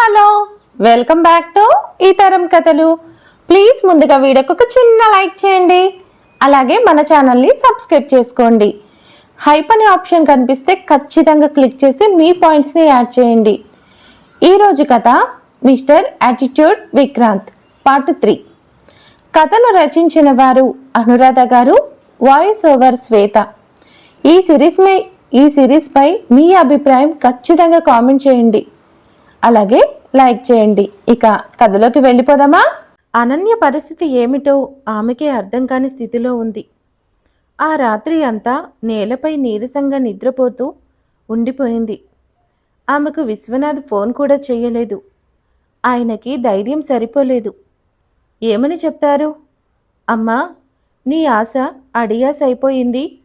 Hello. Welcome back to ఈ తరం కథలు. ప్లీజ్ ముందుగా వీడియోకి ఒక చిన్న లైక్ చేయండి. అలాగే మన ఛానల్ని సబ్స్క్రైబ్ చేసుకోండి. హైప్ అనే ఆప్షన్ కనిపిస్తే ఖచ్చితంగా క్లిక్ చేసి మీ పాయింట్స్ని యాడ్ చేయండి. ఈరోజు కథ mister attitude Vikrant part three కథను రచించిన వారు అనురాధ గారు వాయిస్ ఓవర్ శ్వేత. ఈ సిరీస్ మే ఈ సిరీస్పై మీ అభిప్రాయం ఖచ్చితంగా కామెంట్ చేయండి. అలాగే లైక్ చేయండి. ఇక కథలోకి వెళ్ళిపోదామా? అనన్య పరిస్థితి ఏమిటో ఆమెకే అర్థం కాని స్థితిలో ఉంది. ఆ రాత్రి అంతా నేలపై నీరసంగా నిద్రపోతూ ఉండిపోయింది. ఆమెకు విశ్వనాథ్ ఫోన్ కూడా చేయలేదు. ఆయనకి ధైర్యం సరిపోలేదు. ఏమని చెప్తారు? అమ్మా నీ ఆశ అడియాస్ అయిపోయింది.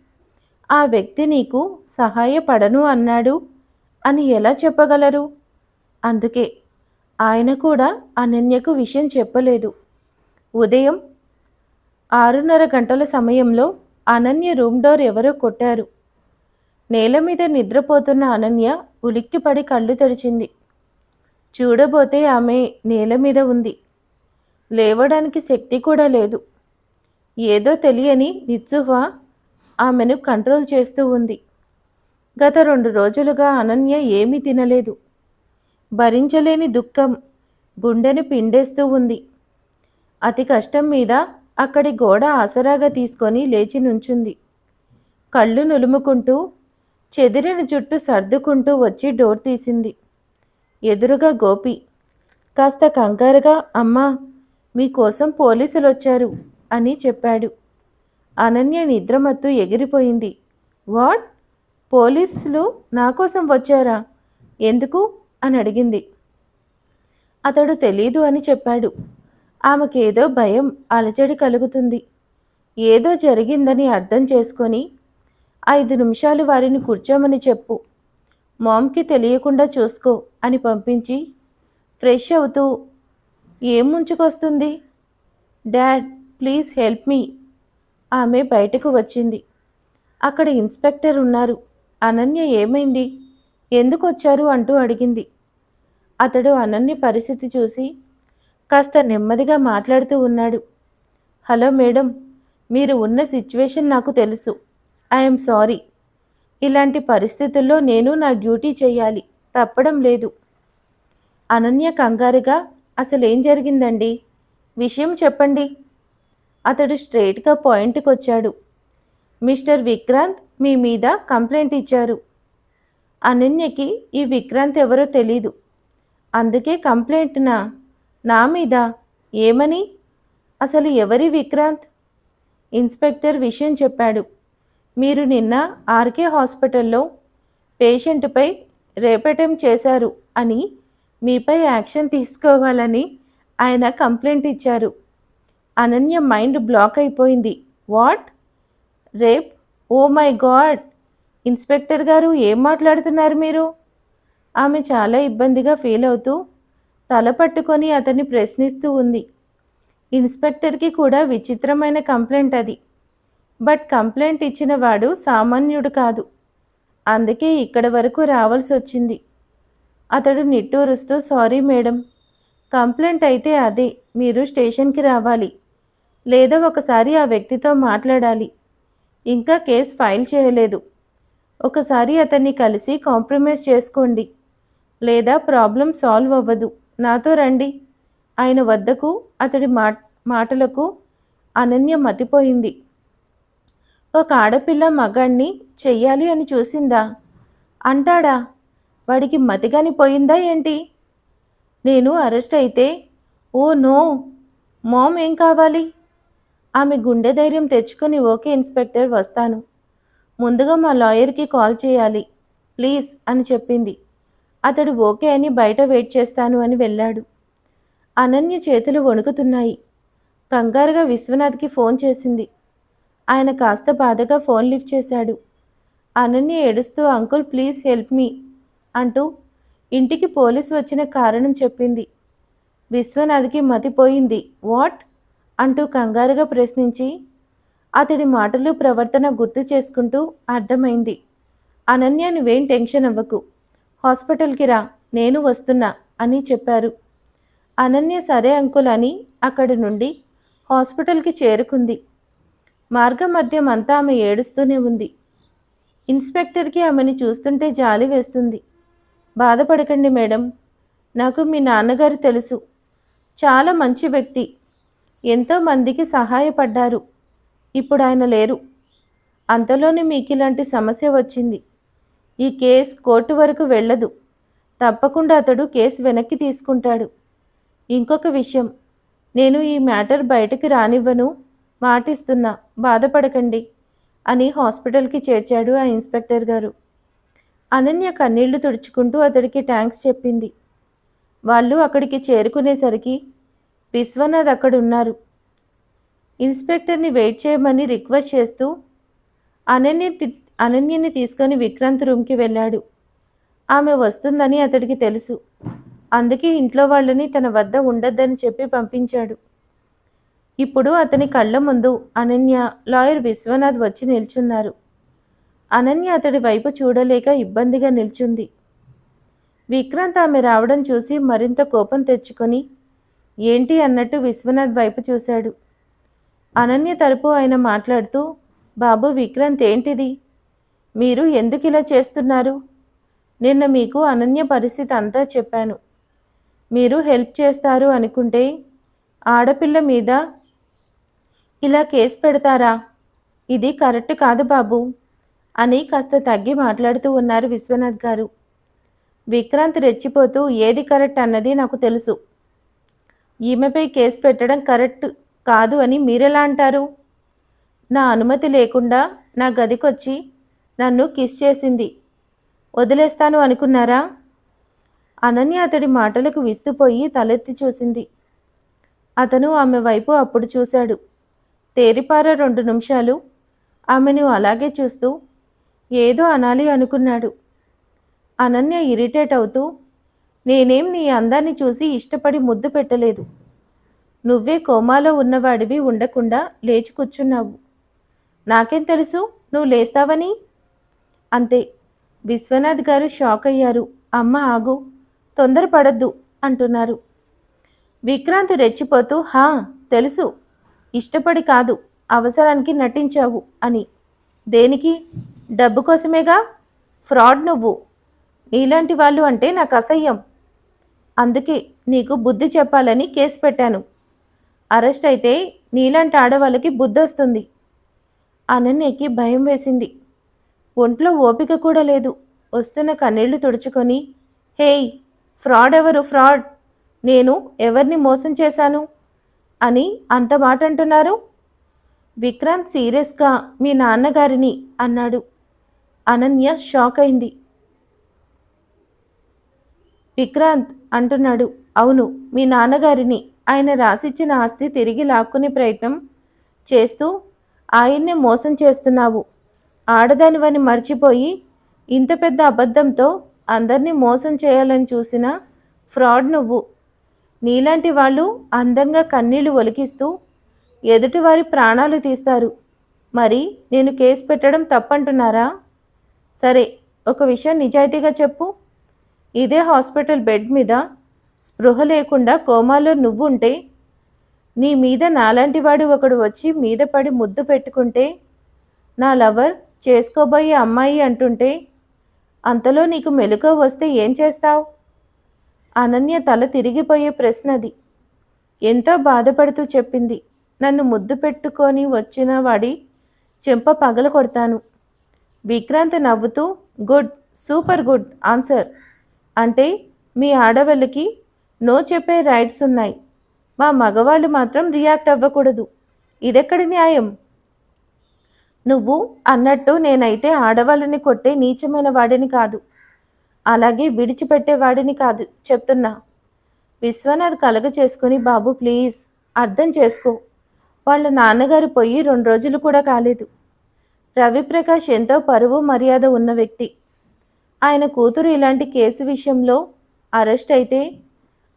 ఆ వ్యక్తి నీకు సహాయపడను అన్నాడు. అని ఎలా చెప్పగలరు? అందుకే ఆయన కూడా అనన్యకు విషయం చెప్పలేదు. ఉదయం ఆరున్నర గంటల సమయంలో అనన్య రూమ్ డోర్ ఎవరో కొట్టారు. నేల మీద నిద్రపోతున్న అనన్య ఉలిక్కిపడి కళ్ళు తెరిచింది. చూడబోతే ఆమె నేల మీద ఉంది. లేవడానికి శక్తి కూడా లేదు. ఏదో తెలియని నిత్సుహ ఆమెను కంట్రోల్ చేస్తూ ఉంది. గత రెండు రోజులుగా అనన్య ఏమీ తినలేదు. భరించలేని దుఃఖం గుండెను పిండేస్తూ ఉంది. అతి కష్టం మీద అక్కడి గోడ ఆసరాగా తీసుకొని లేచి నుంచుంది. కళ్ళు నులుముకుంటూ చెదిరిన జుట్టు సర్దుకుంటూ వచ్చి డోర్ తీసింది. ఎదురుగా గోపి కాస్త కంగారుగా అమ్మా మీకోసం పోలీసులు వచ్చారు అని చెప్పాడు. అనన్య నిద్రమత్తు ఎగిరిపోయింది. వాట్? పోలీసులు నా కోసం వచ్చారా? ఎందుకు? అని అడిగింది. అతడు తెలీదు అని చెప్పాడు. ఆమెకేదో భయం అలజడి కలుగుతుంది. ఏదో జరిగిందని అర్థం చేసుకొని ఐదు నిమిషాలు వారిని కూర్చోమని చెప్పు. మామ్కి తెలియకుండా చూసుకో అని పంపించి ఫ్రెష్ అవుతూ ఏం ముంచుకొస్తుంది? డాడ్ ప్లీజ్ హెల్ప్ మీ ఆమె బయటకు వచ్చింది. అక్కడ ఇన్స్పెక్టర్ ఉన్నారు. అనన్య ఏమైంది? ఎందుకు వచ్చారు అంటూ అడిగింది. అతడు అనన్య పరిస్థితి చూసి కాస్త నెమ్మదిగా మాట్లాడుతూ ఉన్నాడు. హలో మేడం మీరు ఉన్న సిచ్యువేషన్ నాకు తెలుసు. I'm sorry. ఇలాంటి పరిస్థితుల్లో నేను నా డ్యూటీ చేయాలి. తప్పడం లేదు. అనన్య కంగారుగా అసలేం జరిగిందండి? విషయం చెప్పండి. అతడు స్ట్రైట్గా పాయింట్కి వచ్చాడు మిస్టర్ విక్రాంత్ మీ మీద కంప్లైంట్ ఇచ్చారు. అనన్యకి ఈ విక్రాంత్ ఎవరో తెలీదు. అందుకే కంప్లైంట్నా నా మీద ఏమని? అసలు ఎవరి విక్రాంత్? ఇన్స్పెక్టర్ విషయం చెప్పాడు. మీరు నిన్న ఆర్కే హాస్పిటల్లో పేషెంట్పై రేపటం చేశారు అని మీపై యాక్షన్ తీసుకోవాలని ఆయన కంప్లైంట్ ఇచ్చారు. అనన్య మైండ్ బ్లాక్ అయిపోయింది. What? Rape? Oh my God! Inspector గారు ఏం మాట్లాడుతున్నారు మీరు? ఆమె చాలా ఇబ్బందిగా ఫీల్ అవుతూ తల పట్టుకొని అతన్ని ప్రశ్నిస్తూ ఉంది. ఇన్స్పెక్టర్కి కూడా విచిత్రమైన కంప్లైంట్ అది. బట్ కంప్లైంట్ ఇచ్చిన వాడు సామాన్యుడు కాదు. అందుకే ఇక్కడ వరకు రావాల్సి వచ్చింది. అతడు నిట్టూరుస్తూ సారీ మేడం కంప్లైంట్ అయితే అదే మీరు స్టేషన్కి రావాలి. లేదా ఒకసారి ఆ వ్యక్తితో మాట్లాడాలి. ఇంకా కేసు ఫైల్ చేయలేదు. ఒకసారి అతన్ని కలిసి కాంప్రమైజ్ చేసుకోండి. లేదా ప్రాబ్లం సాల్వ్ అవ్వదు. నాతో రండి. ఆయన వద్దకు అతడి మా మాటలకు అనన్య మతిపోయింది. ఒక ఆడపిల్ల మగాణ్ణి చెయ్యాలి అని చూసిందా? అంటాడా? వాడికి మతిగాని పోయిందా ఏంటి? నేను అరెస్ట్ అయితే ఓ నో మామ్ ఏం కావాలి? ఆమె గుండె ధైర్యం తెచ్చుకొని ఓకే ఇన్స్పెక్టర్ వస్తాను. ముందుగా మా లాయర్కి కాల్ చేయాలి ప్లీజ్ అని చెప్పింది. అతడు ఓకే అని బయట వెయిట్ చేస్తాను అని వెళ్ళాడు. అనన్య చేతులు వణుకుతున్నాయి. కంగారుగా విశ్వనాథ్కి ఫోన్ చేసింది. ఆయన కాస్త బాధగా ఫోన్ లిఫ్ట్ చేశాడు. అనన్య ఏడుస్తూ అంకుల్ ప్లీజ్ హెల్ప్ మీ అంటూ ఇంటికి పోలీసు వచ్చిన కారణం చెప్పింది. విశ్వనాథ్కి మతిపోయింది వాట్? అంటూ కంగారుగా ప్రశ్నించి అతడి మాటలు ప్రవర్తన గుర్తు చేసుకుంటూ అర్థమైంది. అనన్య నువ్వేం టెన్షన్ అవ్వకు. హాస్పిటల్కి రా నేను వస్తున్నా అని చెప్పారు. అనన్య సరే అంకుల్ అని అక్కడి నుండి హాస్పిటల్కి చేరుకుంది. మార్గం మధ్యం అంతా ఆమె ఏడుస్తూనే ఉంది. ఇన్స్పెక్టర్కి ఆమెని చూస్తుంటే జాలి వేస్తుంది. బాధపడకండి మేడం నాకు మీ నాన్నగారు తెలుసు. చాలా మంచి వ్యక్తి. ఎంతో మందికి సహాయపడ్డారు. ఇప్పుడు ఆయన లేరు. అంతలోనే మీకు ఇలాంటి సమస్య వచ్చింది. ఈ కేసు కోర్టు వరకు వెళ్ళదు. తప్పకుండా అతడు కేసు వెనక్కి తీసుకుంటాడు. ఇంకొక విషయం నేను ఈ మ్యాటర్ బయటకు రానివ్వను మాటిస్తున్నా బాధపడకండి అని హాస్పిటల్కి చేర్చాడు ఆ ఇన్స్పెక్టర్ గారు. అనన్య కన్నీళ్ళు తుడుచుకుంటూ అతడికి థ్యాంక్స్ చెప్పింది. వాళ్ళు అక్కడికి చేరుకునేసరికి విశ్వనాథ్ అక్కడ ఉన్నారు ఇన్స్పెక్టర్ని వెయిట్ చేయమని రిక్వెస్ట్ చేస్తూ అనన్య తి- అనన్యని తీసుకొని విక్రాంత్ రూమ్కి వెళ్ళాడు. ఆమె వస్తుందని అతడికి తెలుసు. అందుకే ఇంట్లో వాళ్ళని తన వద్ద ఉండొద్దని చెప్పి పంపించాడు. ఇప్పుడు అతని కళ్ళ ముందు అనన్య లాయర్ విశ్వనాథ్ వచ్చి నిల్చున్నారు. అనన్య అతడి వైపు చూడలేక ఇబ్బందిగా నిల్చుంది. విక్రాంత్ ఆమె రావడం చూసి మరింత కోపం తెచ్చుకొని ఏంటి అన్నట్టు విశ్వనాథ్ వైపు చూశాడు? అనన్య తరపు ఆయన మాట్లాడుతూ బాబు విక్రాంత్ ఏంటిది? మీరు ఎందుకు ఇలా చేస్తున్నారు? నిన్న మీకు అనన్య పరిస్థితి అంతా చెప్పాను. మీరు హెల్ప్ చేస్తారు అనుకుంటే ఆడపిల్ల మీద ఇలా కేసు పెడతారా? ఇది కరెక్ట్ కాదు బాబు అని కాస్త తగ్గి మాట్లాడుతూ ఉన్నారు విశ్వనాథ్ గారు. విక్రాంత్ రెచ్చిపోతూ ఏది కరెక్ట్ అన్నది నాకు తెలుసు. ఈమెపై కేసు పెట్టడం కరెక్ట్ కాదు అని మీరెలా అంటారు? నా అనుమతి లేకుండా నా గదికొచ్చి నన్ను కిస్ చేసింది. వదిలేస్తాను అనుకున్నారా? అనన్య అతడి మాటలకు విస్తుపోయి తలెత్తి చూసింది. అతను ఆమె వైపు అప్పుడు చూశాడు. తేరిపార రెండు నిమిషాలు ఆమెను అలాగే చూస్తూ ఏదో అనాలి అనుకున్నాడు. అనన్య ఇరిటేట్ అవుతూ నేనేం నీ అందాన్ని చూసి ఇష్టపడి ముద్దు పెట్టలేదు. నువ్వే కోమాలో ఉన్నవాడివి ఉండకుండా లేచి కూర్చున్నావు. నాకేం తెలుసు? నువ్వు లేస్తావని? అంతే. విశ్వనాథ్ గారు షాక్ అయ్యారు. అమ్మ ఆగు తొందరపడద్దు అంటున్నారు. విక్రాంత్ రెచ్చిపోతూ హా తెలుసు ఇష్టపడి కాదు అవసరానికి నటించావు అని. దేనికి? డబ్బు కోసమేగా? ఫ్రాడ్ నువ్వు. నీలాంటి వాళ్ళు అంటే నాకు అసహ్యం. అందుకే నీకు బుద్ధి చెప్పాలని కేసు పెట్టాను. అరెస్ట్ అయితే నీలాంటి ఆడవాళ్ళకి బుద్ధి వస్తుంది అనన్యకి భయం వేసింది. ఒంట్లో ఓపిక కూడా లేదు. వస్తున్న కన్నీళ్ళు తుడుచుకొని హేయ్ ఫ్రాడ్ ఎవరు ఫ్రాడ్! నేను ఎవరిని మోసం చేశాను? అని అంత మాట అంటున్నారు. విక్రాంత్ సీరియస్గా మీ నాన్నగారిని అన్నాడు. అనన్య షాక్ అయింది. విక్రాంత్ అంటున్నాడు అవును మీ నాన్నగారిని ఆయన రాసిచ్చిన ఆస్తి తిరిగి లాక్కునే ప్రయత్నం చేస్తూ ఆయన్నే మోసం చేస్తున్నావు. ఆడదానివని మర్చిపోయి ఇంత పెద్ద అబద్ధంతో అందరినీ మోసం చేయాలని చూసిన ఫ్రాడ్ నువ్వు. నీలాంటి వాళ్ళు అందంగా కన్నీళ్ళు ఒలికిస్తూ ఎదుటివారి ప్రాణాలు తీస్తారు. మరి నేను కేసు పెట్టడం తప్పంటున్నారా? సరే ఒక విషయం నిజాయితీగా చెప్పు. ఇదే హాస్పిటల్ బెడ్ మీద స్పృహ లేకుండా కోమాలో నువ్వుంటే నీ మీద నాలాంటి వాడు ఒకడు వచ్చి మీద పడి ముద్దు పెట్టుకుంటే నా లవర్ చేసుకోబోయే అమ్మాయి అంటుంటే అంతలో నీకు మెలుక వస్తే ఏం చేస్తావు? అనన్య తల తిరిగిపోయే ప్రశ్న అది ఎంతో బాధపడుతూ చెప్పింది. నన్ను ముద్దు పెట్టుకొని వచ్చిన వాడి చెంప పగల కొడతాను. విక్రాంత్ నవ్వుతూ గుడ్ సూపర్ గుడ్ ఆన్సర్. అంటే మీ ఆడవాళ్ళకి నో చెప్పే రైట్స్ ఉన్నాయి. మా మగవాళ్ళు మాత్రం రియాక్ట్ అవ్వకూడదు. ఇదెక్కడి న్యాయం? నువ్వు అన్నట్టు నేనైతే ఆడవాళ్ళని కొట్టే నీచమైన వాడిని కాదు. అలాగే విడిచిపెట్టే వాడిని కాదు చెప్తున్నా. విశ్వనాథ్ కలగ చేసుకుని బాబు ప్లీజ్ అర్థం చేసుకో. వాళ్ళ నాన్నగారు పోయి రెండు రోజులు కూడా కాలేదు. రవిప్రకాష్ ఎంతో పరువు మర్యాద ఉన్న వ్యక్తి. ఆయన కూతురు ఇలాంటి కేసు విషయంలో అరెస్ట్ అయితే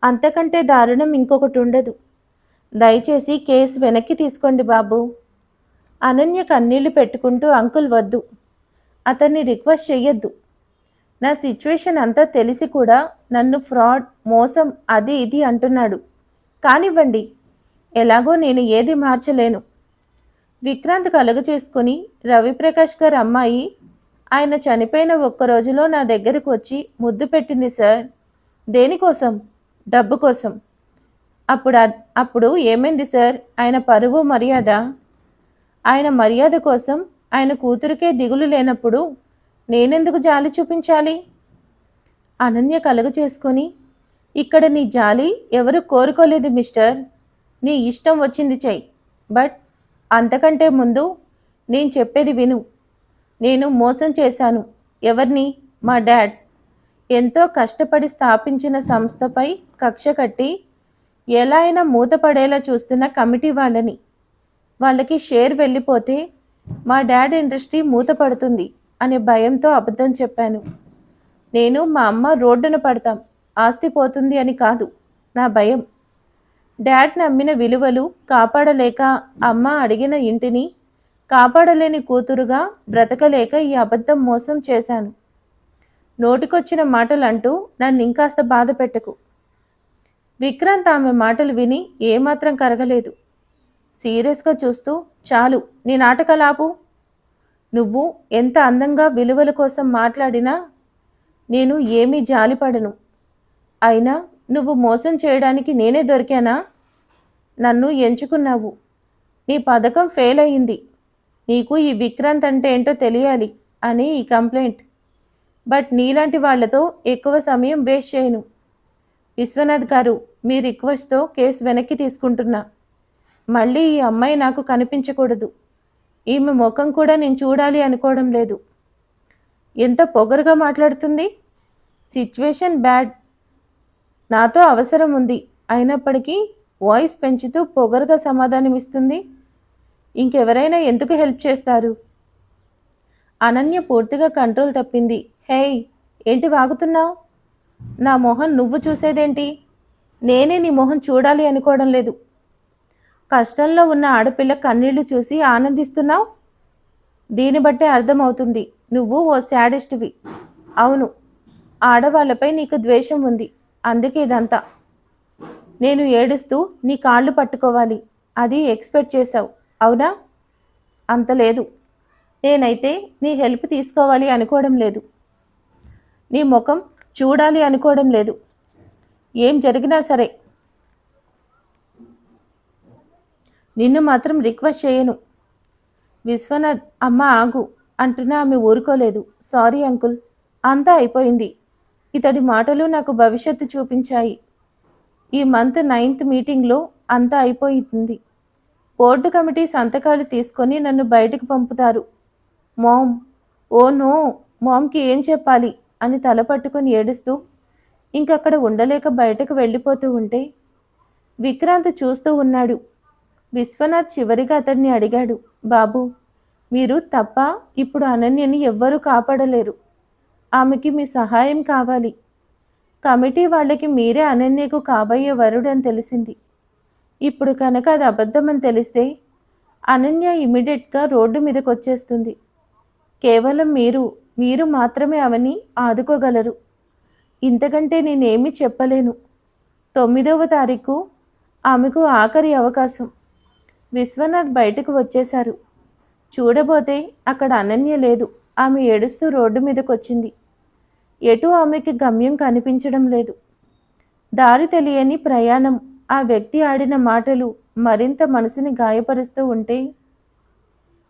అంతకంటే దారుణం ఇంకొకటి ఉండదు. దయచేసి కేసు వెనక్కి తీసుకోండి బాబు. అనన్య కన్నీళ్ళు పెట్టుకుంటూ అంకుల్ వద్దు. అతన్ని రిక్వెస్ట్ చెయ్యొద్దు. నా సిచ్యువేషన్ అంతా తెలిసి కూడా నన్ను ఫ్రాడ్ మోసం అది ఇది అంటున్నాడు. కానివ్వండి. ఎలాగో నేను ఏది మార్చలేను. విక్రాంత్ కలుగ చేసుకుని రవిప్రకాష్ గారు అమ్మాయి ఆయన చనిపోయిన ఒక్క రోజులో నా దగ్గరకు వచ్చి ముద్దు పెట్టింది సార్. దేనికోసం? డబ్బు కోసం. అప్పుడు అప్పుడు ఏమైంది సార్? ఆయన పరువు మర్యాద? ఆయన మర్యాద కోసం ఆయన కూతురికే దిగులు లేనప్పుడు నేనెందుకు జాలి చూపించాలి? అనన్య కలుగ చేసుకొని ఇక్కడ నీ జాలి ఎవరు కోరుకోలేదు మిస్టర్. నీ ఇష్టం వచ్చింది చెయ్యి బట్ అంతకంటే ముందు నేను చెప్పేది విను. నేను మోసం చేశాను. ఎవరిని? మా డాడ్. ఎంతో కష్టపడి స్థాపించిన సంస్థపై కక్ష కట్టి ఎలా అయినా మూతపడేలా చూస్తున్న కమిటీ వాళ్ళని. వాళ్ళకి షేర్ వెళ్ళిపోతే మా డాడ్ ఇండస్ట్రీ మూతపడుతుంది అనే భయంతో అబద్ధం చెప్పాను. నేను మా అమ్మ రోడ్డున పడతాం ఆస్తి పోతుంది అని కాదు నా భయం. డాడ్ నమ్మిన విలువలు కాపాడలేక అమ్మ అడిగిన ఇంటిని కాపాడలేని కూతురుగా బ్రతకలేక ఈ అబద్ధం మోసం చేశాను. నోటికొచ్చిన మాటలు అంటూ నన్ను ఇంకాస్త బాధ పెట్టకు విక్రాంత్ ఆమె మాటలు విని ఏమాత్రం కరగలేదు. సీరియస్గా చూస్తూ చాలు నీ నాటకలాపు నువ్వు ఎంత అందంగా విలువల కోసం మాట్లాడినా నేను ఏమీ జాలిపడను. అయినా నువ్వు మోసం చేయడానికి నేనే దొరికానా? నన్ను ఎంచుకున్నావు. నీ పథకం ఫెయిల్ అయింది. నీకు ఈ విక్రాంత్ అంటే ఏంటో తెలియాలి అని ఈ కంప్లైంట్. బట్ నీలాంటి వాళ్ళతో ఎక్కువ సమయం వేస్ట్ చేయను. విశ్వనాథ్ గారు మీ రిక్వెస్ట్తో కేసు వెనక్కి తీసుకుంటున్నా. మళ్ళీ ఈ అమ్మాయి నాకు కనిపించకూడదు. ఈమె ముఖం కూడా నేను చూడాలి అనుకోవడం లేదు. ఎంత పొగరుగా మాట్లాడుతుంది? Situation bad. నాతో అవసరం ఉంది. అయినప్పటికీ వాయిస్ పెంచుతూ పొగరుగా సమాధానం ఇస్తుంది. ఇంకెవరైనా ఎందుకు హెల్ప్ చేస్తారు? అనన్య పూర్తిగా కంట్రోల్ తప్పింది. హేయ్ ఏంటి వాగుతున్నావు? నా మొహం నువ్వు చూసేదేంటి? నేనే నీ మొహం చూడాలి అనుకోవడం లేదు. కష్టంలో ఉన్న ఆడపిల్ల కన్నీళ్ళు చూసి ఆనందిస్తున్నావు? దీన్ని బట్టే అర్థమవుతుంది. నువ్వు ఓ శాడిస్ట్వి. అవును ఆడవాళ్ళపై నీకు ద్వేషం ఉంది. అందుకే ఇదంతా. నేను ఏడుస్తూ నీ కాళ్ళు పట్టుకోవాలి. అది ఎక్స్పెక్ట్ చేశావు. అవునా? అంత లేదు. నేనైతే నీ హెల్ప్ తీసుకోవాలి అనుకోవడం లేదు. నీ ముఖం చూడాలి అనుకోవడం లేదు. ఏం జరిగినా సరే నిన్ను మాత్రం రిక్వెస్ట్ చేయను. విశ్వనాథ్ అమ్మ ఆగు. అంటున్నా ఆమె ఊరుకోలేదు. Sorry uncle. అంతా అయిపోయింది. ఇతడి మాటలు నాకు భవిష్యత్తు చూపించాయి. ఈ మంత్ నైన్త్ మీటింగ్లో అంతా అయిపోయింది. బోర్డు కమిటీ సంతకాలు తీసుకొని నన్ను బయటకు పంపుతారు. మామ్ ఓ నో మామ్కి ఏం చెప్పాలి? అని తల పట్టుకొని ఏడుస్తూ ఇంకక్కడ ఉండలేక బయటకు వెళ్ళిపోతూ ఉంటే విక్రాంత్ చూస్తూ ఉన్నాడు. విశ్వనాథ్ చివరిగా అతన్ని అడిగాడు బాబు మీరు తప్ప ఇప్పుడు అనన్యని ఎవ్వరూ కాపాడలేరు. ఆమెకి మీ సహాయం కావాలి. కమిటీ వాళ్ళకి మీరే అనన్యకు కాబోయే వరుడు అని తెలిసింది. ఇప్పుడు కనుక అది అబద్ధమని తెలిస్తే అనన్య ఇమీడియట్గా రోడ్డు మీదకి వచ్చేస్తుంది కేవలం మీరు మీరు మాత్రమే అవని ఆదుకోగలరు. ఇంతకంటే నేనేమీ చెప్పలేను. తొమ్మిదవ తారీఖు ఆమెకు ఆఖరి అవకాశం. విశ్వనాథ్ బయటకు వచ్చేశారు. చూడబోతే అక్కడ అనన్య లేదు. ఆమె ఏడుస్తూ రోడ్డు మీదకొచ్చింది. ఎటు ఆమెకి గమ్యం కనిపించడం లేదు. దారి తెలియని ప్రయాణం. ఆ వ్యక్తి ఆడిన మాటలు మరింత మనసుని గాయపరుస్తూ ఉంటే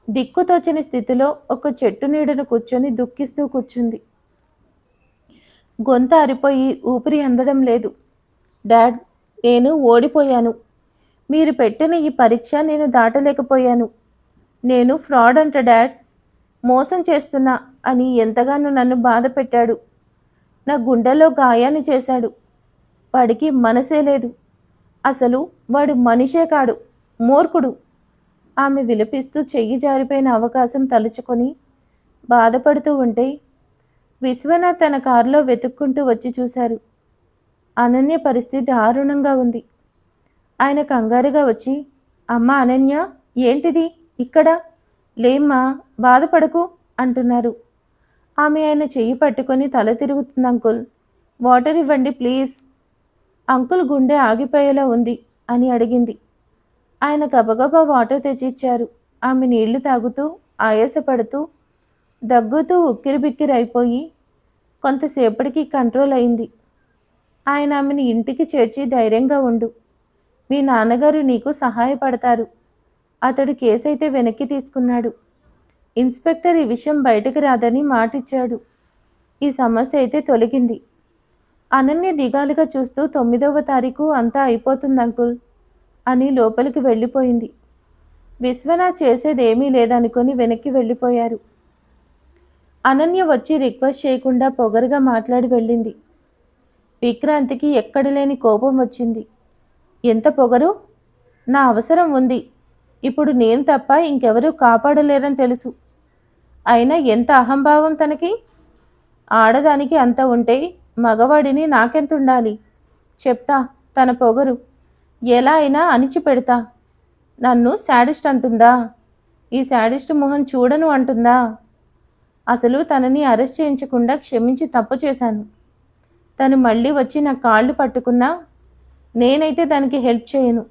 దిక్కుతోచని స్థితిలో ఒక చెట్టు నీడను కూర్చొని దుఃఖిస్తూ కూర్చుంది. గొంత అరిపోయి ఊపిరి అందడం లేదు. డాడ్ నేను ఓడిపోయాను. మీరు పెట్టిన ఈ పరీక్ష నేను దాటలేకపోయాను. నేను ఫ్రాడ్ అంట డాడ్. మోసం చేస్తున్నా అని ఎంతగానో నన్ను బాధ పెట్టాడు. నా గుండెలో గాయాన్ని చేశాడు. వాడికి మనసే లేదు. అసలు వాడు మనిషే కాడు మూర్ఖుడు. ఆమె విలపిస్తూ చెయ్యి జారిపోయిన అవకాశం తలుచుకొని బాధపడుతూ ఉంటే విశ్వనాథ్ తన కారులో వెతుక్కుంటూ వచ్చి చూశారు. అనన్య పరిస్థితి దారుణంగా ఉంది. ఆయన కంగారుగా వచ్చి అమ్మ అనన్య ఏంటిది ఇక్కడ? లేమ్మా బాధపడకు అంటున్నారు. ఆమె ఆయన చెయ్యి పట్టుకొని తల తిరుగుతుంది అంకుల్ వాటర్ ఇవ్వండి ప్లీజ్. అంకుల్ గుండె ఆగిపోయేలా ఉంది అని అడిగింది. ఆయన గబగబా వాటర్ తెచ్చిచ్చారు. ఆమె నీళ్ళు తాగుతూ ఆయాసపడుతూ దగ్గుతూ ఉక్కిరిబిక్కిరి అయిపోయి కొంతసేపటికి కంట్రోల్ అయింది. ఆయన ఆమెను ఇంటికి చేర్చి ధైర్యంగా ఉండు. మీ నాన్నగారు నీకు సహాయపడతారు. అతడు కేసైతే వెనక్కి తీసుకున్నాడు. ఇన్స్పెక్టర్ ఈ విషయం బయటకు రాదని మాటిచ్చాడు. ఈ సమస్య అయితే తొలగింది. అనన్య దిగాలుగా చూస్తూ తొమ్మిదవ తారీఖు అంతా అయిపోతుంది అంకుల్ అని లోపలికి వెళ్ళిపోయింది. విశ్వనాథ్ చేసేదేమీ లేదనుకొని వెనక్కి వెళ్ళిపోయారు. అనన్య వచ్చి రిక్వెస్ట్ చేయకుండా పొగరుగా మాట్లాడి వెళ్ళింది. విక్రాంతికి ఎక్కడ లేని కోపం వచ్చింది. ఎంత పొగరు? నా అవసరం ఉంది. ఇప్పుడు నేను తప్ప ఇంకెవరూ కాపాడలేరని తెలుసు. అయినా ఎంత అహంభావం తనకి? ఆడదానికి అంత ఉంటే మగవాడిని నాకెంత ఉండాలి చెప్తా తన పొగరు. ఎలా అయినా అణిచిపెడతా నన్ను శాడిస్ట్ అంటుందా? ఈ శాడిస్ట్ మొహం చూడను అంటుందా? అసలు తనని అరెస్ట్ చేయించకుండా క్షమించి తప్పు చేశాను. తను మళ్ళీ వచ్చి నా కాళ్ళు పట్టుకున్నా నేనైతే దానికి హెల్ప్ చేయను.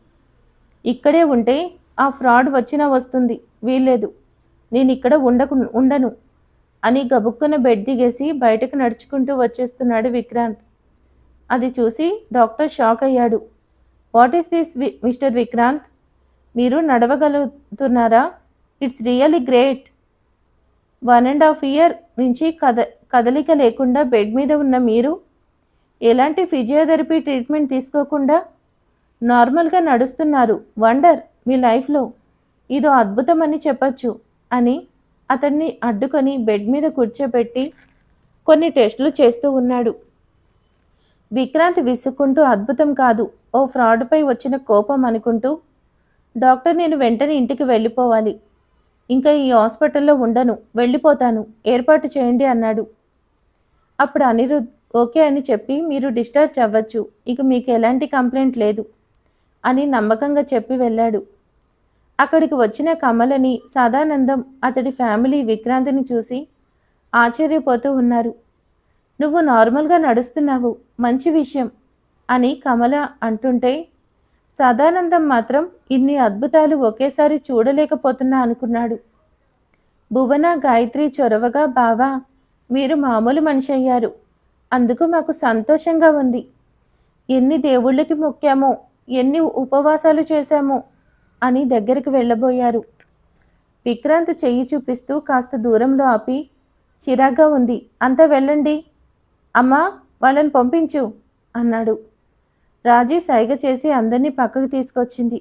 ఇక్కడే ఉంటే ఆ ఫ్రాడ్ వచ్చినా వస్తుంది వీల్లేదు. నేను ఇక్కడ ఉండకు ఉండను అని గబుక్కున బెడ్ దిగేసి బయటకు నడుచుకుంటూ వచ్చేస్తున్నాడు విక్రాంత్. అది చూసి డాక్టర్ షాక్ అయ్యాడు. What is this mister Vikrant? మీరు నడవగలుగుతున్నారా? It's really great. One and half year నుంచి కద కదలిక లేకుండా బెడ్ మీద ఉన్న మీరు ఎలాంటి ఫిజియోథెరపీ ట్రీట్మెంట్ తీసుకోకుండా నార్మల్గా నడుస్తున్నారు. వండర్ మీ లైఫ్లో ఇదో అద్భుతం అని చెప్పచ్చు అని అతన్ని అడ్డుకొని బెడ్ మీద కూర్చోబెట్టి కొన్ని టెస్టులు చేస్తూ ఉన్నాడు. విక్రాంత్ విసుక్కుంటూ అద్భుతం కాదు ఓ ఫ్రాడ్పై వచ్చిన కోపం అనుకుంటూ డాక్టర్ నేను వెంటనే ఇంటికి వెళ్ళిపోవాలి. ఇంకా ఈ హాస్పిటల్లో ఉండను వెళ్ళిపోతాను ఏర్పాటు చేయండి అన్నాడు. అప్పుడు అనిరుద్ ఓకే అని చెప్పి మీరు డిశ్చార్జ్ అవ్వచ్చు. ఇక మీకు ఎలాంటి కంప్లైంట్ లేదు అని నమ్మకంగా చెప్పి వెళ్ళాడు. అక్కడికి వచ్చిన కమలని సదానందం అతడి ఫ్యామిలీ విక్రాంతిని చూసి ఆశ్చర్యపోతూ ఉన్నారు. నువ్వు నార్మల్గా నడుస్తున్నావు. మంచి విషయం అని కమల అంటుంటే సదానందం మాత్రం ఇన్ని అద్భుతాలు ఒకేసారి చూడలేకపోతున్నా అనుకున్నాడు. భువన గాయత్రి చొరవగా బావా మీరు మామూలు మనిషి అయ్యారు. అందుకు మాకు సంతోషంగా ఉంది. ఎన్ని దేవుళ్ళకి మొక్కామో ఎన్ని ఉపవాసాలు చేశామో అని దగ్గరికి వెళ్ళబోయారు. విక్రాంత్ చెయ్యి చూపిస్తూ కాస్త దూరంలో ఆపి చిరాగ్గా ఉంది. అంతా వెళ్ళండి. అమ్మా వాళ్ళని పంపించు అన్నాడు. రాజీ సైగ చేసి అందరినీ పక్కకు తీసుకొచ్చింది.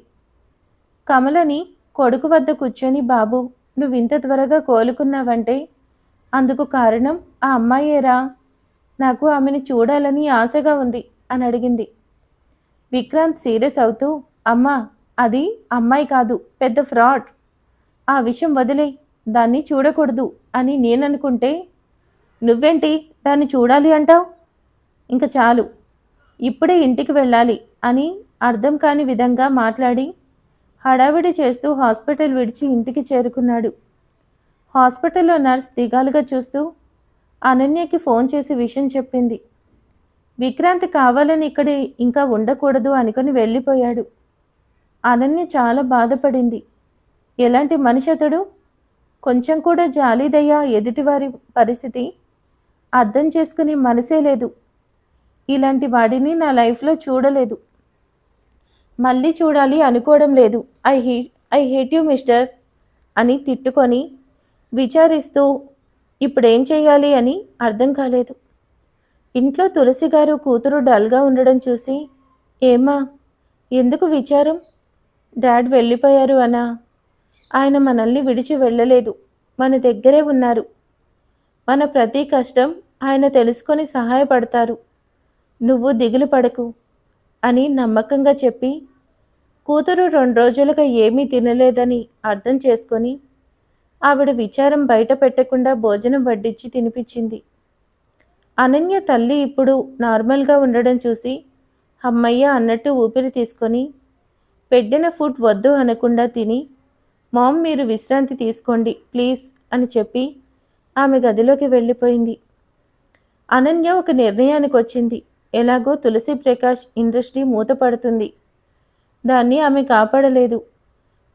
కమలని కొడుకు వద్ద కూర్చొని బాబు నువ్వు ఇంత త్వరగా కోలుకున్నావంటే అందుకు కారణం ఆ అమ్మాయేరా? నాకు ఆమెను చూడాలని ఆశగా ఉంది అని అడిగింది. విక్రాంత్ సీరియస్ అవుతూ అమ్మా అది అమ్మాయి కాదు పెద్ద ఫ్రాడ్. ఆ విషయం వదిలే దాన్ని చూడకూడదు అని నేననుకుంటే నువ్వేంటి దాన్ని చూడాలి అంటావు? ఇంకా చాలు ఇప్పుడే ఇంటికి వెళ్ళాలి అని అర్థం కాని విధంగా మాట్లాడి హడావిడి చేస్తూ హాస్పిటల్ విడిచి ఇంటికి చేరుకున్నాడు. హాస్పిటల్లో నర్స్ దిగాలుగా చూస్తూ అనన్యకి ఫోన్ చేసి విషయం చెప్పింది. విక్రాంత్ కావాలని ఇక్కడ ఇంకా ఉండకూడదు అనుకుని వెళ్ళిపోయాడు. అనన్య చాలా బాధపడింది. ఎలాంటి మనిషి అతడు? కొంచెం కూడా జాలీదయ్యా ఎదుటివారి పరిస్థితి అర్థం చేసుకునే మనసే లేదు. ఇలాంటి వాడిని నా లైఫ్లో చూడలేదు. మళ్ళీ చూడాలి అనుకోవడం లేదు. I he I hate you mister అని తిట్టుకొని విచారిస్తూ ఇప్పుడేం చేయాలి అని అర్థం కాలేదు. ఇంట్లో తులసి గారు కూతురు డల్గా ఉండడం చూసి ఏమా ఎందుకు విచారం? డాడ్ వెళ్ళిపోయారు అనా? ఆయన మనల్ని విడిచి వెళ్ళలేదు. మన దగ్గరే ఉన్నారు. మన ప్రతి కష్టం ఆయన తెలుసుకొని సహాయపడతారు. నువ్వు దిగులు పడకు అని నమ్మకంగా చెప్పి కూతురు రెండు రోజులుగా ఏమీ తినలేదని అర్థం చేసుకొని ఆవిడ విచారం బయట పెట్టకుండా భోజనం వడ్డించి తినిపించింది. అనన్య తల్లి ఇప్పుడు నార్మల్గా ఉండడం చూసి అమ్మయ్య అన్నట్టు ఊపిరి తీసుకొని పెట్టిన ఫుడ్ వద్దు అనకుండా తిని మామ్ మీరు విశ్రాంతి తీసుకోండి ప్లీజ్ అని చెప్పి ఆమె గదిలోకి వెళ్ళిపోయింది. అనన్య ఒక నిర్ణయానికి వచ్చింది. ఎలాగో తులసి ప్రకాష్ ఇండస్ట్రీ మూతపడుతుంది. దాన్ని ఆమె కాపాడలేదు.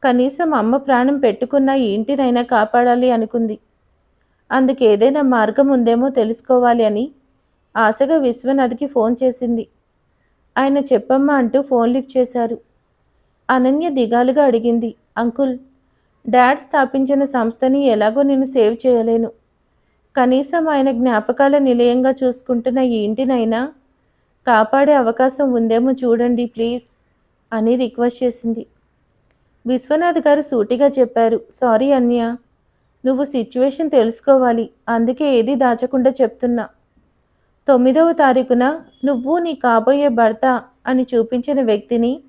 కనీసం అమ్మ ప్రాణం పెట్టుకున్న ఈ ఇంటినైనా కాపాడాలి అనుకుంది. అందుకు ఏదైనా మార్గం ఉందేమో తెలుసుకోవాలి అని ఆశగా విశ్వనాథ్కి ఫోన్ చేసింది. ఆయన చెప్పమ్మా అంటూ ఫోన్ లిఫ్ట్ చేశారు. అనన్య దిగాలుగా అడిగింది. అంకుల్ డాడ్ స్థాపించిన సంస్థని ఎలాగో నేను సేవ్ చేయలేను. కనీసం ఆయన జ్ఞాపకాల నిలయంగా చూసుకుంటున్న ఈ ఇంటినైనా కాపాడే అవకాశం ఉందేమో చూడండి ప్లీజ్ అని రిక్వెస్ట్ చేసింది. విశ్వనాథ్ గారు సూటిగా చెప్పారు. సారీ అన్య నువ్వు సిచ్యువేషన్ తెలుసుకోవాలి. అందుకే ఏది దాచకుండా చెప్తున్నా. తొమ్మిదవ తారీఖున నువ్వు నీ కాబోయే భర్త అని చూపించిన వ్యక్తిని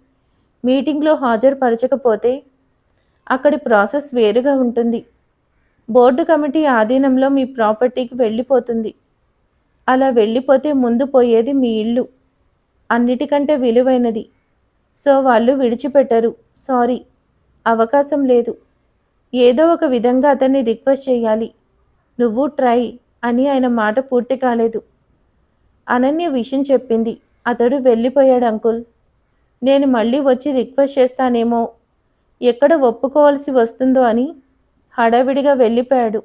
మీటింగ్లో హాజరుపరచకపోతే అక్కడి ప్రాసెస్ వేరుగా ఉంటుంది. బోర్డు కమిటీ ఆధీనంలో మీ ప్రాపర్టీకి వెళ్ళిపోతుంది. అలా వెళ్ళిపోతే ముందు పోయేది మీ ఇల్లు. అన్నిటికంటే విలువైనది. సో వాళ్ళు విడిచిపెట్టరు. సారీ. అవకాశం లేదు. ఏదో ఒక విధంగా అతన్ని రిక్వెస్ట్ చేయాలి. నువ్వు ట్రై అని ఆయన మాట పూర్తి కాలేదు. అనన్య విషయం చెప్పింది. అతడు వెళ్ళిపోయాడు అంకుల్. నేను మళ్ళీ వచ్చి రిక్వెస్ట్ చేస్తానేమో. ఎక్కడ ఒప్పుకోవాల్సి వస్తుందో అని హడావిడిగా వెళ్ళిపోయాడు.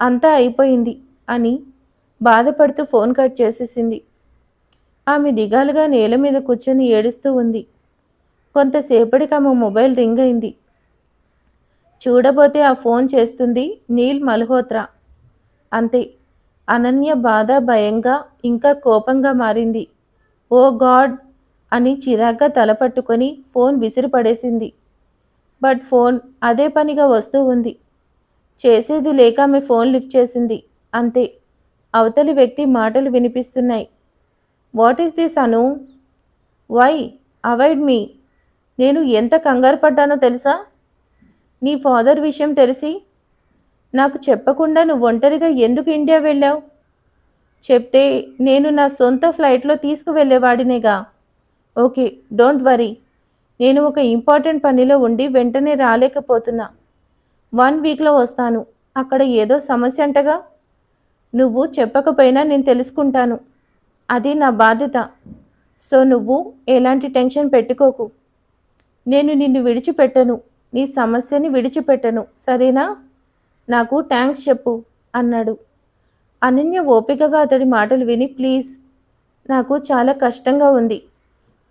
అంతా అయిపోయింది అని బాధపడుతూ ఫోన్ కట్ చేసేసింది. ఆమె దిగాలుగా నేల మీద కూర్చొని ఏడుస్తూ ఉంది. కొంతసేపటికి ఆమె మొబైల్ రింగ్ అయింది. చూడబోతే ఆ ఫోన్ చేస్తుంది నీల్ మల్హోత్రా. అంతే. అనన్య బాధ భయంగా ఇంకా కోపంగా మారింది. Oh God! అని చిరాగ్గా తలపట్టుకొని ఫోన్ విసిరిపడేసింది. బట్ ఫోన్ అదే పనిగా వస్తూ ఉంది. చేసేది లేక ఆమె ఫోన్ లిఫ్ట్ చేసింది. అంతే. అవతలి వ్యక్తి మాటలు వినిపిస్తున్నాయి. What is this Anu? Why avoid me. నేను ఎంత కంగారు పడ్డానో తెలుసా? నీ ఫాదర్ విషయం తెలిసి నాకు చెప్పకుండా నువ్వు ఒంటరిగా ఎందుకు ఇండియా వెళ్ళావు? చెప్తే నేను నా సొంత ఫ్లైట్లో తీసుకువెళ్ళేవాడినేగా. Okay don't worry. నేను ఒక ఇంపార్టెంట్ పనిలో ఉండి వెంటనే రాలేకపోతున్నా. వన్ వీక్లో వస్తాను. అక్కడ ఏదో సమస్య అంటగా? నువ్వు చెప్పకపోయినా నేను తెలుసుకుంటాను. అది నా బాధ్యత. సో నువ్వు ఎలాంటి టెన్షన్ పెట్టుకోకు. నేను నిన్ను విడిచిపెట్టను. నీ సమస్యని విడిచిపెట్టను. సరేనా? నాకు థ్యాంక్స్ చెప్పు అన్నాడు. అనన్య ఓపికగా అతడి మాటలు విని ప్లీజ్ నాకు చాలా కష్టంగా ఉంది.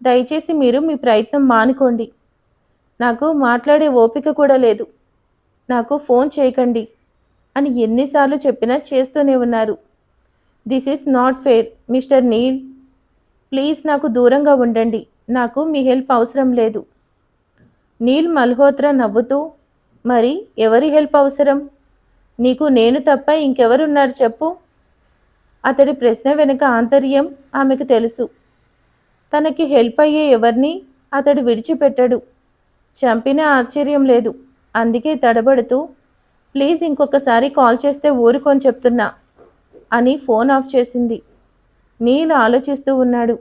దయచేసి మీరు మీ ప్రయత్నం మానుకోండి. నాకు మాట్లాడే ఓపిక కూడా లేదు. నాకు ఫోన్ చేయకండి అని ఎన్నిసార్లు చెప్పినా చేస్తూనే ఉన్నారు. This is not fair mister Neel. Please నాకు దూరంగా ఉండండి. నాకు మీ హెల్ప్ అవసరం లేదు. నీల్ మల్హోత్రా నవ్వుతూ మరి ఎవరి హెల్ప్ అవసరం? నీకు నేను తప్ప ఇంకెవరున్నారు చెప్పు. అతడి ప్రశ్న వెనుక ఆంతర్యం ఆమెకు తెలుసు. తనకి హెల్ప్ అయ్యే ఎవరిని అతడు విడిచిపెట్టడు. చంపినా ఆశ్చర్యం లేదు. అందుకే తడబడుతూ ప్లీజ్ ఇంకొకసారి కాల్ చేస్తే ఊరుకొని చెప్తున్నా అని ఫోన్ ఆఫ్ చేసింది. నీళ్ళు ఆలోచిస్తూ ఉన్నాడు.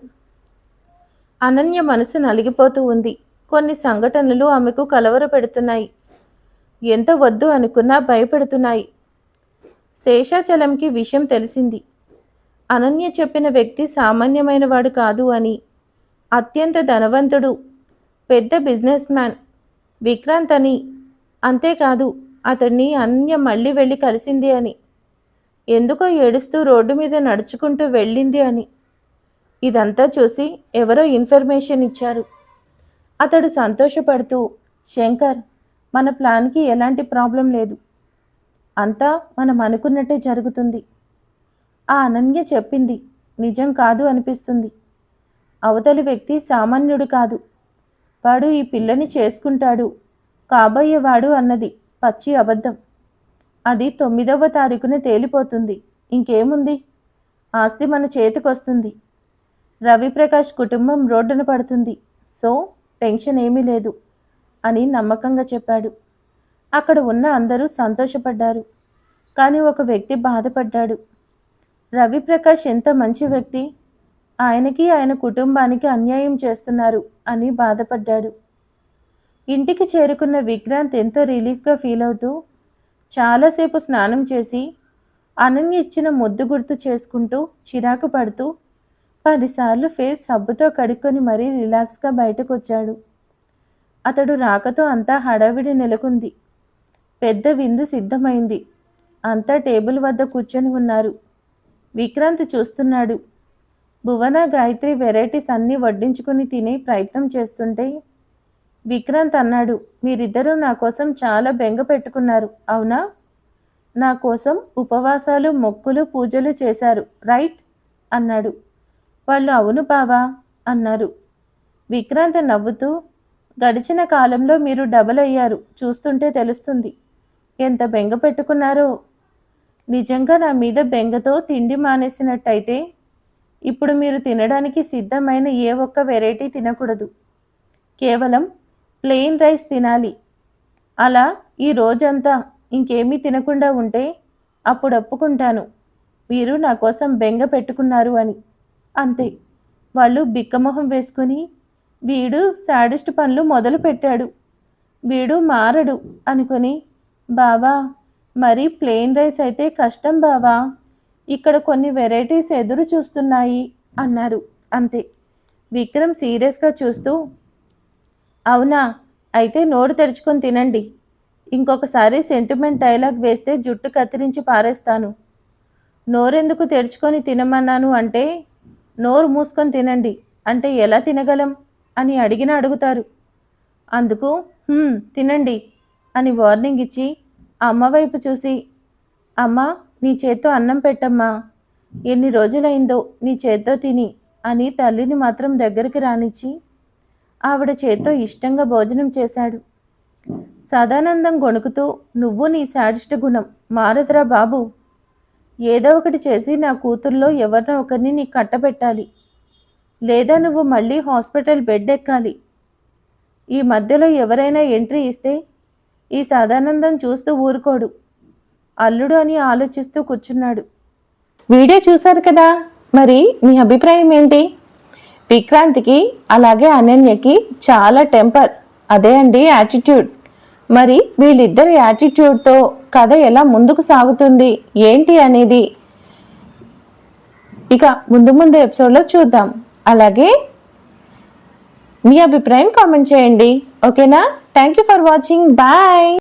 అనన్య మనసు నలిగిపోతూ ఉంది. కొన్ని సంఘటనలు ఆమెకు కలవర పెడుతున్నాయి ఎంత వద్దు అనుకున్నా భయపెడుతున్నాయి. శేషాచలంకి విషయం తెలిసింది. అనన్య చెప్పిన వ్యక్తి సామాన్యమైన వాడు కాదు అని. అత్యంత ధనవంతుడు పెద్ద బిజినెస్ మ్యాన్ విక్రాంత్ అని. అంతేకాదు అతన్ని అనన్య మళ్ళీ వెళ్ళి కలిసింది అని. ఎందుకో ఏడుస్తూ రోడ్డు మీద నడుచుకుంటూ వెళ్ళింది అని. ఇదంతా చూసి ఎవరో ఇన్ఫర్మేషన్ ఇచ్చారు. అతడు సంతోషపడుతూ శంకర్ మన ప్లాన్కి ఎలాంటి ప్రాబ్లం లేదు. అంతా మనం అనుకున్నట్టే జరుగుతుంది ఆ అనన్య చెప్పింది. నిజం కాదు అనిపిస్తుంది. అవతలి వ్యక్తి సామాన్యుడు కాదు. వాడు ఈ పిల్లని చేసుకుంటాడు. కాబోయేవాడు అన్నది పచ్చి అబద్ధం. అది తొమ్మిదవ తారీఖున తేలిపోతుంది. ఇంకేముంది? ఆస్తి మన చేతికొస్తుంది. రవిప్రకాష్ కుటుంబం రోడ్డున పడుతుంది. సో టెన్షన్ ఏమీ లేదు అని నమ్మకంగా చెప్పాడు. అక్కడ ఉన్న అందరూ సంతోషపడ్డారు. కానీ ఒక వ్యక్తి బాధపడ్డాడు. రవిప్రకాష్ ఎంత మంచి వ్యక్తి? ఆయనకి ఆయన కుటుంబానికి అన్యాయం చేస్తున్నారు అని బాధపడ్డాడు. ఇంటికి చేరుకున్న విక్రాంత్ ఎంతో రిలీఫ్గా ఫీల్ అవుతూ చాలాసేపు స్నానం చేసి అనన్య ఇచ్చిన ముద్దు గుర్తు చేసుకుంటూ చిరాకు పడుతూ పదిసార్లు ఫేస్ సబ్బుతో కడుక్కొని మరీ రిలాక్స్గా బయటకు వచ్చాడు అతడు రాకతో అంతా హడావిడి నెలకొంది. పెద్ద విందు సిద్ధమైంది. అంతా టేబుల్ వద్ద కూర్చొని ఉన్నారు. విక్రాంత్ చూస్తున్నాడు. భువన గాయత్రి వెరైటీస్ అన్నీ వడ్డించుకుని తినే ప్రయత్నం చేస్తుంటే విక్రాంత్ అన్నాడు మీరిద్దరూ నా కోసం చాలా బెంగ పెట్టుకున్నారు అవునా? నా కోసం ఉపవాసాలు మొక్కులు పూజలు చేశారు రైట్? అన్నాడు. వాళ్ళు అవును బావా అన్నారు. విక్రాంత్ నవ్వుతూ గడిచిన కాలంలో మీరు డబల్ అయ్యారు. చూస్తుంటే తెలుస్తుంది. ఎంత బెంగ పెట్టుకున్నారో. నిజంగా నా మీద బెంగతో తిండి మానేసినట్టయితే ఇప్పుడు మీరు తినడానికి సిద్ధమైన ఏ ఒక్క వెరైటీ తినకూడదు. కేవలం ప్లెయిన్ రైస్ తినాలి. అలా ఈ రోజంతా ఇంకేమీ తినకుండా ఉంటే అప్పుడు ఒప్పుకుంటాను. మీరు నా కోసం బెంగ పెట్టుకున్నారు అని. అంతే. వాళ్ళు బిక్కమొహం వేసుకుని వీడు శాడిస్ట్ పనులు మొదలు పెట్టాడు. వీడు మారడు అనుకొని బావా మరి ప్లెయిన్ రైస్ అయితే కష్టం బావా. ఇక్కడ కొన్ని వెరైటీస్ ఎదురు చూస్తున్నాయి అన్నారు. అంతే. విక్రమ్ సీరియస్గా చూస్తూ అవునా అయితే నోరు తెరుచుకొని తినండి. ఇంకొకసారి సెంటిమెంట్ డైలాగ్ వేస్తే జుట్టు కత్తిరించి పారేస్తాను. నోరెందుకు తెరుచుకొని తినమన్నాను అంటే నోరు మూసుకొని తినండి. అంటే ఎలా తినగలం? అని అడిగిన అడుగుతారు. అందుకు తినండి అని వార్నింగ్ ఇచ్చి అమ్మ వైపు చూసి అమ్మ నీ చేత్తో అన్నం పెట్టమ్మా. ఎన్ని రోజులైందో నీ చేత్తో తిని అని తల్లిని మాత్రం దగ్గరికి రానిచ్చి ఆవిడ చేత్తో ఇష్టంగా భోజనం చేశాడు. సదానందం గొణుకుతూ నువ్వు నీ శాడిష్ట గుణం మారదురా బాబు. ఏదో ఒకటి చేసి నా కూతుర్లో ఎవరినో ఒకరిని నీకు కట్టబెట్టాలి. లేదా నువ్వు మళ్ళీ హాస్పిటల్ బెడ్ ఎక్కాలి. ఈ మధ్యలో ఎవరైనా ఎంట్రీ ఇస్తే ఈ సదానందం చూస్తూ ఊరుకోడు. అల్లుడు అని ఆలోచిస్తూ కూర్చున్నాడు. వీడియో చూశారు కదా? మరి మీ అభిప్రాయం ఏంటి? విక్రాంత్కి అలాగే అనన్యకి చాలా టెంపర్. అదే అండి యాటిట్యూడ్. మరి వీళ్ళిద్దరి యాటిట్యూడ్తో కథ ఎలా ముందుకు సాగుతుంది? ఏంటి అనేది? ఇక ముందు ముందు ఎపిసోడ్లో చూద్దాం. అలాగే మీ అభిప్రాయం కామెంట్ చేయండి. ఓకేనా? Thank you for watching bye